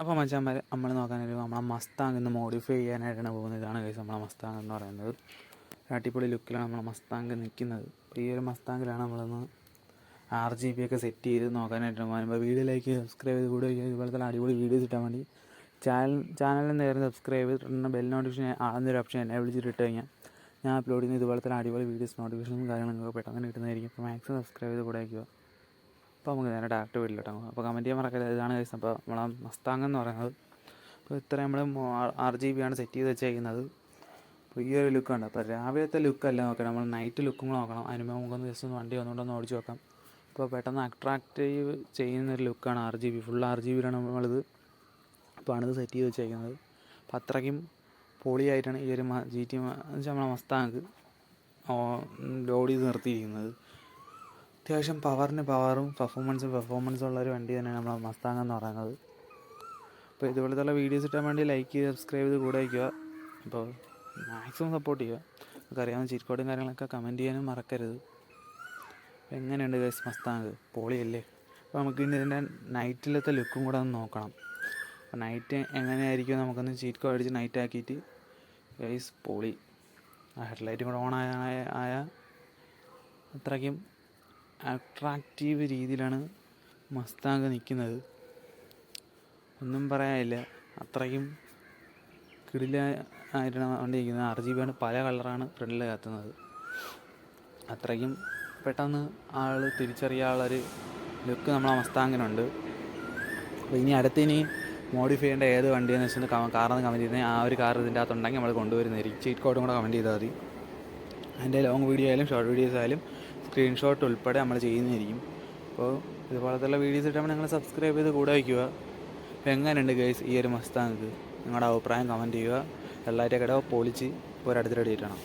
അപ്പോൾ മച്ചാന്മാരെ നമ്മൾ നോക്കാനൊരു നമ്മളെ മസ്താങ് ഇന്ന് മോഡിഫൈ ചെയ്യാനായിട്ടാണ് പോകുന്നത്. ഇതാണ് കേസ് നമ്മളെ മസ്താങ് എന്ന് പറയുന്നത്. അടിപൊളി ലുക്കിലാണ് നമ്മളെ മസ്താങ് നിൽക്കുന്നത് അപ്പോൾ ഈ ഒരു മസ്താങ്കിലാണ് നമ്മളൊന്ന് ആർ ജി ബി ഒക്കെ സെറ്റ് ചെയ്ത് നോക്കാനായിട്ട് പോകുമ്പോൾ വീഡിയോയിലേക്ക് സബ്സ്ക്രൈബ് ചെയ്ത് കൂടെ ഇതുപോലത്തെ അടിപൊളി വീഡിയോസ് ഇട്ടാൽ വേണ്ടി ചാനൽ ചാനലിൽ നേരെ സബ്സ്ക്രൈബ് ചെയ്തിട്ടുണ്ട് ബെൽ നോട്ടിഫിക്കേഷൻ ആകുന്നൊരു ഓപ്ഷൻ എന്നെ വിളിച്ചിട്ട് ഇട്ട് കഴിഞ്ഞാൽ ഞാൻ അപ്ലോഡ് ചെയ്യുന്ന ഇതുപോലത്തെ അടിപൊളി വീഡിയോസ് നോട്ടിഫിക്കേഷനും കാര്യങ്ങളൊക്കെ പെട്ടെന്ന് കിട്ടുന്നതായിരിക്കും. അപ്പോൾ മാക്സിമം സബ്സ്ക്രൈബ് ചെയ്ത് കൂടെ വയ്ക്കുക അപ്പോൾ നമുക്ക് നേരെ ഡയറക്റ്റ് വീട്ടിലോട്ടോ അപ്പോൾ കമന്റ് ചെയ്യാൻ മറക്കരുത്. ഇതാണ് കേസ് അപ്പോൾ നമ്മളെ മസ്താങ് എന്ന് പറയുന്നത്. അപ്പോൾ ഇത്ര നമ്മൾ ആർ ജി ബി ആണ് സെറ്റ് ചെയ്ത് വെച്ചേക്കുന്നത്. അപ്പോൾ ഈ ഒരു ലുക്ക് ഉണ്ട് അപ്പോൾ രാവിലത്തെ ലുക്കല്ല നോക്കണം. നമ്മൾ നൈറ്റ് ലുക്കും നോക്കണം. അതിന് നമുക്കൊന്ന് ജസ്റ്റ് ഒന്ന് വണ്ടി ഒന്നുകൊണ്ടൊന്ന് ഓടിച്ച് നോക്കാം. അപ്പോൾ പെട്ടെന്ന് അട്രാക്റ്റീവ് ചെയ്യുന്ന ഒരു ലുക്കാണ് R G B full R G ബിയിലാണ് നമ്മളിത്. അപ്പോൾ ആണിത് സെറ്റ് ചെയ്ത് വെച്ചേക്കുന്നത്. അപ്പോൾ അത്രയ്ക്കും പൊളിയായിട്ടാണ് ഈ ഒരു ജി ടി നമ്മളെ മസ്താങ്ക് ലോഡ് ചെയ്ത് നിർത്തിയിരിക്കുന്നത്. അത്യാവശ്യം പവറിന് പവറും പെർഫോമൻസും പെർഫോമൻസും ഉള്ള ഒരു വണ്ടി തന്നെയാണ് നമ്മളെ മസ്താങ് എന്ന് പറയുന്നത്. അപ്പോൾ ഇതുപോലത്തെ വീഡിയോസ് ഇട്ടാൻ വേണ്ടി ലൈക്ക് ചെയ്ത് സബ്സ്ക്രൈബ് ചെയ്ത് കൂടെ വയ്ക്കുക. അപ്പോൾ മാക്സിമം സപ്പോർട്ട് ചെയ്യുക. നമുക്കറിയാവുന്ന കോഡും കാര്യങ്ങളൊക്കെ കമന്റ് ചെയ്യാനും മറക്കരുത്. എങ്ങനെയുണ്ട് ഗൈസ് മസ്താങ്? പൊളിയല്ലേ? അപ്പോൾ നമുക്ക് ഇനി ഇതിന്റെ നൈറ്റിലത്തെ ലുക്കും കൂടെ ഒന്ന് നോക്കണം. അപ്പോൾ നൈറ്റ് എങ്ങനെയായിരിക്കും നമുക്കൊന്ന് കോഡ് അടിച്ച് നൈറ്റ് ആക്കിയിട്ട്? ഗൈസ് പോളി. ആ ഹെഡ്ലൈറ്റും കൂടെ ഓൺ ആയ ആയ. അത്രയ്ക്കും അട്രാക്റ്റീവ് രീതിയിലാണ് മസ്താങ് നിൽക്കുന്നത് ഒന്നും പറയാനില്ല. അത്രയും കിടിലായിട്ടാണ് വണ്ടിയിരിക്കുന്നത് ആർ ജി ബി ആണ് പല കളറാണ് ഫ്രണ്ടിൽ കത്തുന്നത്. അത്രയ്ക്കും പെട്ടെന്ന് ആൾ തിരിച്ചറിയാനുള്ളൊരു ലുക്ക് നമ്മളെ മസ്താങ്ങിനുണ്ട്. അപ്പോൾ ഇനി അടുത്തിനി മോഡിഫൈ ചെയ്യേണ്ട ഏത് വണ്ടിയെന്ന് വെച്ചാൽ കാറെന്ന് കമന്റ് ചെയ്യുന്നത് ആ ഒരു കാർ ഇതിന്റെ അകത്തുണ്ടെങ്കിൽ നമ്മൾ കൊണ്ടുവരുന്നതായിരിക്കും. ചീറ്റ് കോഡും കൂടെ കമന്റ് ചെയ്താൽ മതി. അതിന്റെ ലോങ് വീഡിയോ ആയാലും ഷോർട്ട് വീഡിയോസ് ആയാലും സ്ക്രീൻഷോട്ട് ഉൾപ്പെടെ നമ്മൾ ചെയ്യുന്നതായിരിക്കും. അപ്പോൾ ഇതുപോലത്തുള്ള വീഡിയോസ് ഇട്ടാൽ നിങ്ങൾ സബ്സ്ക്രൈബ് ചെയ്ത് കൂടെ വയ്ക്കുക. അപ്പോൾ എങ്ങനെയുണ്ട് ഗൈസ് ഈ ഒരു മസ്താങ്ക് നിങ്ങളുടെ അഭിപ്രായം കമന്റ് ചെയ്യുക. എല്ലാവരുടെ കട പൊളിച്ച് ഒരടുത്തിട്ട് ആയിട്ടാണ്